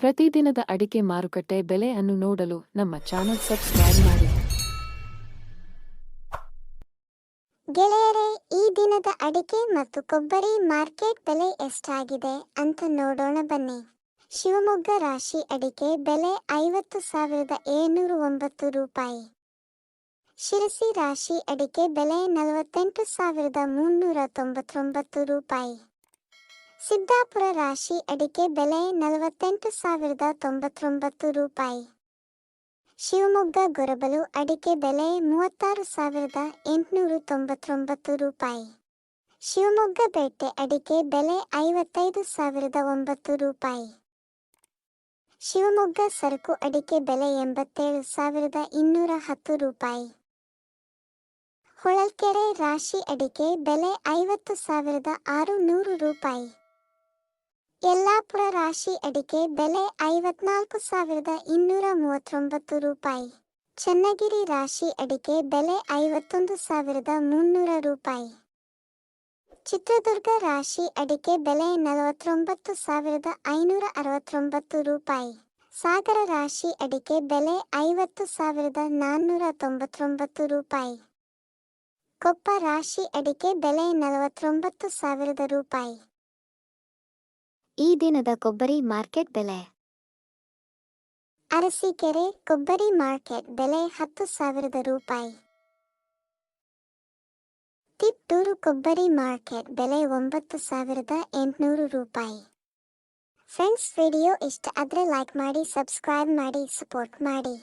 ಪ್ರತಿದಿನದ ಅಡಿಕೆ ಮಾರುಕಟ್ಟೆ ಬೆಲೆ ಅನ್ನು ನೋಡಲು ನಮ್ಮ ಚಾನೆಲ್ ಸಬ್ಸ್ಕ್ರೈಬ್ ಮಾಡಿ. ಗೆಳೆಯರೇ, ಈ ದಿನದ ಅಡಿಕೆ ಮತ್ತು ಕೊಬ್ಬರಿ ಮಾರ್ಕೆಟ್ ಬೆಲೆ ಎಷ್ಟಾಗಿದೆ ಅಂತ ನೋಡೋಣ ಬನ್ನಿ. ಶಿವಮೊಗ್ಗ ರಾಶಿ ಅಡಿಕೆ ಬೆಲೆ ಐವತ್ತು ಸಾವಿರದ ಏಳ್ನೂರ ಒಂಬತ್ತು ರೂಪಾಯಿ. ಶಿರಸಿ ರಾಶಿ ಅಡಿಕೆ ಬೆಲೆ ನಲವತ್ತೆಂಟು ಸಾವಿರದ ಮುನ್ನೂರ ತೊಂಬತ್ತೊಂಬತ್ತು ರೂಪಾಯಿ. ಸಿದ್ದಾಪುರ ರಾಶಿ ಅಡಿಕೆ ಬೆಲೆ ನಲವತ್ತೆಂಟು ಸಾವಿರದ ತೊಂಬತ್ತೊಂಬತ್ತು ರೂಪಾಯಿ. ಶಿವಮೊಗ್ಗ ಗೊರಬಲು ಅಡಿಕೆ ಬೆಲೆ ಮೂವತ್ತಾರು ಸಾವಿರದ ಎಂಟುನೂರ ತೊಂಬತ್ತೊಂಬತ್ತು ರೂಪಾಯಿ. ಶಿವಮೊಗ್ಗ ಬೇಟೆ ಅಡಿಕೆ ಬೆಲೆ ಐವತ್ತೈದು ಸಾವಿರದ ಒಂಬತ್ತು ರೂಪಾಯಿ. ಶಿವಮೊಗ್ಗ ಸರಕು ಅಡಿಕೆ ಬೆಲೆ ಎಂಬತ್ತೇಳು ಸಾವಿರದ ಇನ್ನೂರ ಹತ್ತು ರೂಪಾಯಿ. ಹೊಳಲ್ಕೆರೆ ರಾಶಿ ಅಡಿಕೆ ಬೆಲೆ ಐವತ್ತು ಸಾವಿರದ ಆರು ನೂರು ರೂಪಾಯಿ. ಯಲ್ಲಾಪುರ ರಾಶಿ ಅಡಿಕೆ ಬೆಲೆ ಐವತ್ನಾಲ್ಕು ಸಾವಿರದ ಇನ್ನೂರ ಮೂವತ್ತೊಂಬತ್ತು ರೂಪಾಯಿ. ಚನ್ನಗಿರಿ ರಾಶಿ ಅಡಿಕೆ ಬೆಲೆ ಐವತ್ತೊಂದು ಸಾವಿರದ ಮುನ್ನೂರ ರೂಪಾಯಿ. ಚಿತ್ರದುರ್ಗ ರಾಶಿ ಅಡಿಕೆ ಬೆಲೆ ನಲವತ್ತೊಂಬತ್ತು ಸಾವಿರದ ಐನೂರ ಅರವತ್ತೊಂಬತ್ತು ರೂಪಾಯಿ. ಸಾಗರ ರಾಶಿ ಅಡಿಕೆ ಬೆಲೆ ಐವತ್ತು ಸಾವಿರದ ನಾನ್ನೂರ ತೊಂಬತ್ತೊಂಬತ್ತು ರೂಪಾಯಿ. ಕೊಪ್ಪ ರಾಶಿ ಅಡಿಕೆ ಬೆಲೆ ನಲವತ್ತೊಂಬತ್ತು ಸಾವಿರದ ರೂಪಾಯಿ. ಈ ದಿನದ ಕೊಬ್ಬರಿ ಮಾರ್ಕೆಟ್ ಬೆಲೆ? ಅರಸೀಕೆರೆ ಕೊಬ್ಬರಿ ಮಾರ್ಕೆಟ್ ಬೆಲೆ ಹತ್ತು ಸಾವಿರದ ರೂಪಾಯಿ. ತಿಪ್ಟೂರು ಕೊಬ್ಬರಿ ಮಾರ್ಕೆಟ್ ಬೆಲೆ ಒಂಬತ್ತು ಸಾವಿರದ ಎಂಟುನೂರು ರೂಪಾಯಿ. ಫ್ರೆಂಡ್ಸ್, ವಿಡಿಯೋ ಇಷ್ಟ ಆದರೆ ಲೈಕ್ ಮಾಡಿ ಸಬ್ಸ್ಕ್ರೈಬ್ ಮಾಡಿ ಸಪೋರ್ಟ್ ಮಾಡಿ.